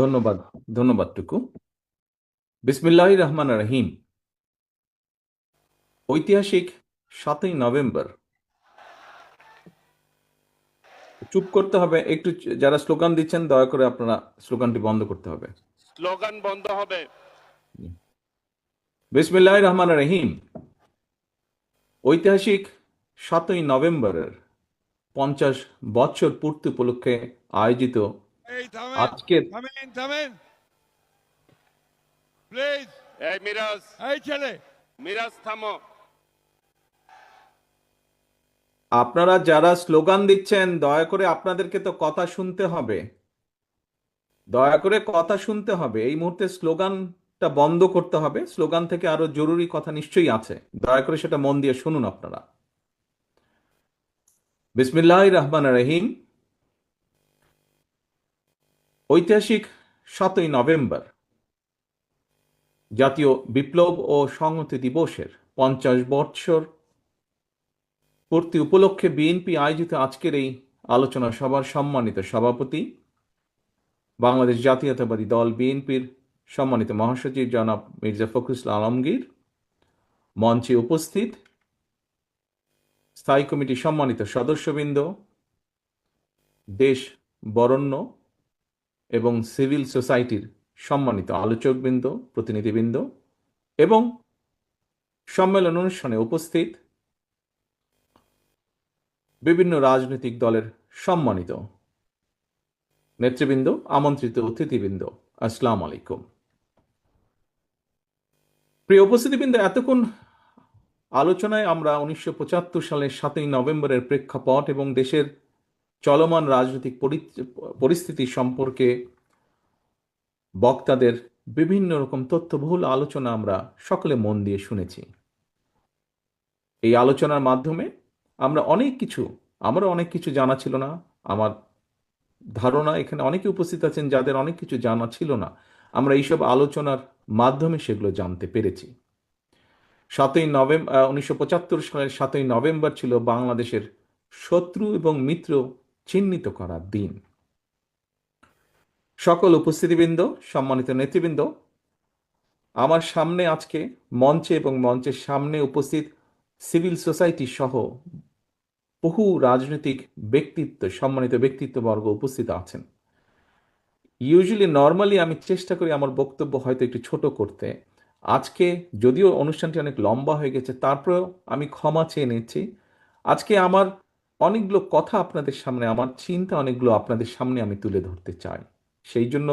ধন্যবাদ ধন্যবাদ টুকু বিসমিল্লাহ রহমান রহিম। ঐতিহাসিক সাতই নভেম্বর। চুপ করতে হবে একটু যারা স্লোগান দিচ্ছেন দয়া করে আপনারা স্লোগানটি বন্ধ করতে হবে। স্লোগান বন্ধ হবে। বিসমিল্লাহ রহমান রহিম। ঐতিহাসিক সাতই নভেম্বরের পঞ্চাশ বছর পূর্তি উপলক্ষে আয়োজিত থামেন থামেন প্লিজ এই মিরাজ এই ছেলে মিরাজ থামো আপনারা যারা স্লোগান দিচ্ছেন দয়া করে আপনাদেরকে তো কথা শুনতে হবে। দয়া করে কথা শুনতে হবে। এই মুহূর্তে স্লোগানটা বন্ধ করতে হবে। স্লোগান থেকে আরও জরুরি কথা নিশ্চয়ই আছে। দয়া করে সেটা মন দিয়ে শুনুন আপনারা। বিসমিল্লাহ রহমান রহিম। ঐতিহাসিক সাতই নভেম্বর, জাতীয় বিপ্লব ও সংহতি দিবসের পঞ্চাশ বৎসর পূর্তি উপলক্ষে বিএনপি আয়োজিত আজকের এই আলোচনা সভার সম্মানিত সভাপতি বাংলাদেশ জাতীয়তাবাদী দল বিএনপির সম্মানিত মহাসচিব জনাব মির্জা ফখরুল আলমগীর, মঞ্চে উপস্থিত স্থায়ী কমিটির সম্মানিত সদস্যবৃন্দ, দেশ বরণ্য এবং সিভিল সোসাইটির সম্মানিত আলোচকবৃন্দ, প্রতিনিধিবৃন্দ এবং সম্মেলন অনুষ্ঠানে উপস্থিত বিভিন্ন রাজনৈতিক দলের সম্মানিত নেতৃবৃন্দ, আমন্ত্রিত অতিথিবৃন্দ, আসসালাম আলাইকুম। প্রিয় উপস্থিতিবৃন্দ, এতক্ষণ আলোচনায় আমরা উনিশশো পঁচাত্তর সালের সাতই নভেম্বরের প্রেক্ষাপট এবং দেশের চলমান রাজনৈতিক পরিস্থিতি সম্পর্কে বক্তাদের বিভিন্ন রকম তথ্যবহুল আলোচনা আমরা সকলে মন দিয়ে শুনেছি। এই আলোচনার মাধ্যমে আমরা অনেক কিছু, আমারও অনেক কিছু জানা ছিল না। আমার ধারণা এখানে অনেকে উপস্থিত আছেন যাদের অনেক কিছু জানা ছিল না। আমরা এইসব আলোচনার মাধ্যমে সেগুলো জানতে পেরেছি। সাতই নভেম্বর উনিশশো পঁচাত্তর সালের সাতই নভেম্বর ছিল বাংলাদেশের শত্রু এবং মিত্র চিহ্নিত করার দিন। সকল উপস্থিতিবৃন্দ, সম্মানিত নেতৃবৃন্দ, আমার সামনে আজকে মঞ্চে এবং মঞ্চের সামনে উপস্থিত সিভিল সোসাইটি সহ বহু রাজনৈতিক ব্যক্তিত্ব, সম্মানিত ব্যক্তিত্ববর্গ উপস্থিত আছেন। ইউজুয়ালি নর্মালি আমি চেষ্টা করি আমার বক্তব্য হয়তো একটু ছোট করতে। আজকে যদিও অনুষ্ঠানটি অনেক লম্বা হয়ে গেছে, তারপরেও আমি ক্ষমা চেয়ে নিচ্ছি। আজকে আমার অনেকগুলো কথা আপনাদের সামনে, আমার চিন্তা অনেকগুলো আপনাদের সামনে আমি তুলে ধরতে চাই। সেই জন্য